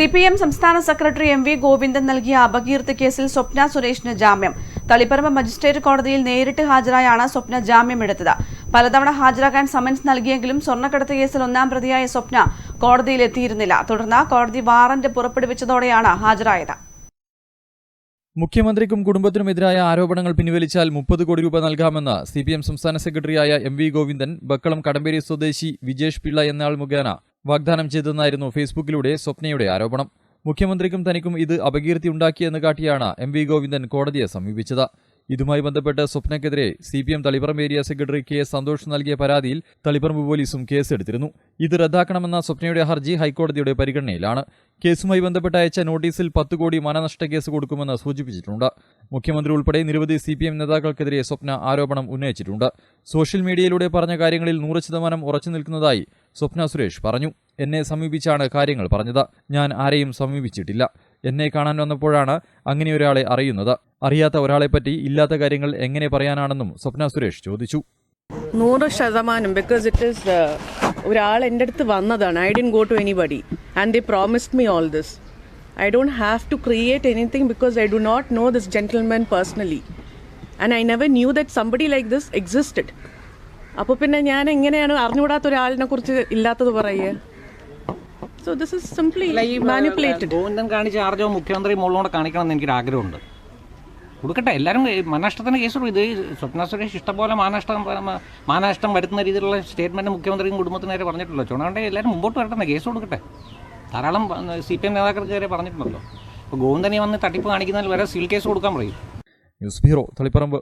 C P M സംസ്ഥാന secretary M V Govindan നൽകിയ അപകീർത്തി കേസിൽ സ്വപ്ന സുരേഷിന് ജാമ്യം. തളിപ്പറമ്പ് മജിസ്ട്രേറ്റ് കോടതിയിൽ നേരിട്ട് ഹാജരായാണ് സ്വപ്ന ജാമ്യമെടുത്തത് പലതവണ ഹാജരാകാൻ സമൻസ് നൽകിയെങ്കിലും സ്വർണക്കടത്ത് കേസിൽ ഒന്നാം പ്രതിയായ സ്വപ്ന കോടതിയിൽ എത്തിയിരുന്നില്ല. തുടർന്ന് കോടതി വാറന്റ് പുറപ്പെടുവിച്ചതോടെയാണ് ഹാജരായത്. മുഖ്യമന്ത്രിക്കും കുടുംബത്തിനുമെതിരായ ആരോപണങ്ങൾ പിൻവലിച്ചാൽ മുപ്പത് കോടി രൂപ നൽകാമെന്ന് സി പി എം സംസ്ഥാന സെക്രട്ടറിയായ എം വി ഗോവിന്ദൻ ബക്കളം കടമ്പേരി സ്വദേശി വിജേഷ് പിള്ള എന്നയാൾ മുഖേന വാഗ്ദാനം ചെയ്തെന്നായിരുന്നു ഫേസ്ബുക്കിലൂടെ സ്വപ്നയുടെ ആരോപണം. മുഖ്യമന്ത്രിക്കും തനിക്കും ഇത് അപകീർത്തി ഉണ്ടാക്കിയെന്ന് കാട്ടിയാണ് എം വി ഗോവിന്ദൻ കോടതിയെ സമീപിച്ചത്. ഇതുമായി ബന്ധപ്പെട്ട് സ്വപ്നയ്ക്കെതിരെ C P M Taliparamba area secretary K Santhosh നൽകിയ പരാതിയിൽ തളിപ്പറമ്പ് പോലീസും കേസെടുത്തിരുന്നു. ഇത് റദ്ദാക്കണമെന്ന സ്വപ്നയുടെ ഹർജി ഹൈക്കോടതിയുടെ പരിഗണനയിലാണ്. കേസുമായി ബന്ധപ്പെട്ട് അയച്ച നോട്ടീസിൽ പത്ത് കോടി മനനഷ്ട കേസ് കൊടുക്കുമെന്ന് സൂചിപ്പിച്ചിട്ടുണ്ട്. മുഖ്യമന്ത്രി ഉൾപ്പെടെ നിരവധി സി പി എം നേതാക്കൾക്കെതിരെ സ്വപ്ന ആരോപണം ഉന്നയിച്ചിട്ടുണ്ട്. സോഷ്യൽ മീഡിയയിലൂടെ പറഞ്ഞ കാര്യങ്ങളിൽ നൂറ് ശതമാനം ഉറച്ചു നിൽക്കുന്നതായി സ്വപ്ന സുരേഷ് പറഞ്ഞു. എന്നെ സമീപിച്ചാണ് കാര്യങ്ങൾ പറഞ്ഞത്. ഞാൻ ആരെയും സമീപിച്ചിട്ടില്ല. എന്നെ കാണാൻ വന്നപ്പോഴാണ് അങ്ങനെ ഒരാളെ അറിയുന്നത്. അറിയാത്ത ഒരാളെപ്പറ്റി ഇല്ലാത്ത കാര്യങ്ങൾ എങ്ങനെ പറയാനാണെന്നും സ്വപ്ന സുരേഷ് ചോദിച്ചു. നൂറ് ശതമാനം ബിക്കോസ് ഇറ്റ് ഇസ് ഒരാൾ എന്റെ അടുത്ത് വന്നതാണ്. I didn't go to anybody and they promised me all this I don't have to create anything because I do not know this gentleman personally and I never knew that somebody like this existed അപ്പോൾ പിന്നെ ഞാൻ എങ്ങനെയാണ് അറിഞ്ഞുകൂടാത്ത ഒരാളിനെ കുറിച്ച് ഇല്ലാത്തത് പറയുക? So this is simply manipulated Govindan കാണിച്ച ചാർജോ മുഖ്യമന്ത്രി മുകളിലൂടെ കാണിക്കണം എന്ന് എനിക്കൊരു ആഗ്രഹമുണ്ട്. കൊടുക്കട്ടെ എല്ലാവരും മാനനഷ്ടത്തിന് കേസ് കൊടുക്കും. ഇത് ഈ സ്വപ്ന സുരേഷ് ഇഷ്ടംപോലെ മാനനഷ്ടം മാനനഷ്ടം വരുത്തുന്ന രീതിയിലുള്ള സ്റ്റേറ്റ്മെന്റ് മുഖ്യമന്ത്രിയും കുടുംബത്തിന് നേരെ പറഞ്ഞിട്ടുള്ളൂ ചുണാണ്ടെ എല്ലാവരും മുമ്പോട്ട് വരട്ടെ കേസ് കൊടുക്കട്ടെ. ധാരാളം സി പി എം നേതാക്കൾക്ക് വരെ പറഞ്ഞിട്ടുണ്ടല്ലോ. അപ്പോൾ ഗോവിന്ദനെ വന്ന് തട്ടിപ്പ് കാണിക്കുന്നതിൽ വരെ സീൽ കേസ് കൊടുക്കാൻ പറയും. News bureau Taliparamba.